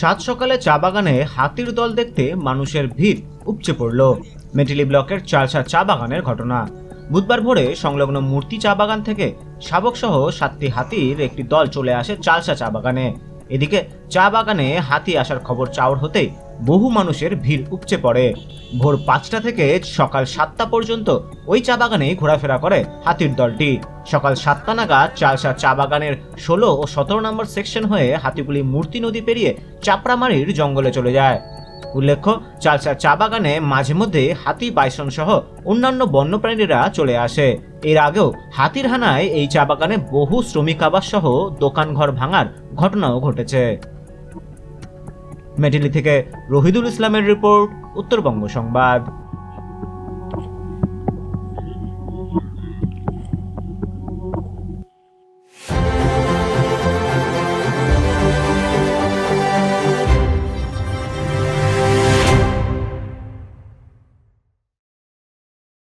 সাত সকালে চা বাগানে হাতির দল দেখতে মানুষের ভিড় উপচে পড়ল। মেটিলি ব্লকের চালসা চা বাগানের ঘটনা। বুধবার ভোরে সংলগ্ন মূর্তি চা বাগান থেকে শাবক সহ সাতটি হাতির একটি দল চলে আসে চালসা চা বাগানে। এদিকে চা বাগানে হাতি আসার খবর চাউর হতেই বহু মানুষের ভিড় উপচে পড়ে। ভোর পাঁচটা থেকে সকাল সাতটা পর্যন্ত ওই চা বাগানেই ঘোরাফেরা করে হাতির দলটি। সকাল সাতটা নাগাদ চালসা চা বাগানের ষোলো ও সতেরো নম্বর সেকশন হয়ে হাতিগুলি মূর্তি নদী পেরিয়ে চাপড়ামারির জঙ্গলে চলে যায়। উল্লেখ্য, চালসা চা বাগানে মাঝে মধ্যে হাতি, বাইসন সহ অন্যান্য বন্যপ্রাণীরা চলে আসে। এর আগেও হাতির হানায় এই চা বাগানে বহু শ্রমিক আবাস সহ দোকানঘর ভাঙার ঘটনাও ঘটেছে। মেটিলি থেকে রহিদুল ইসলামের রিপোর্ট উত্তরবঙ্গ সংবাদ।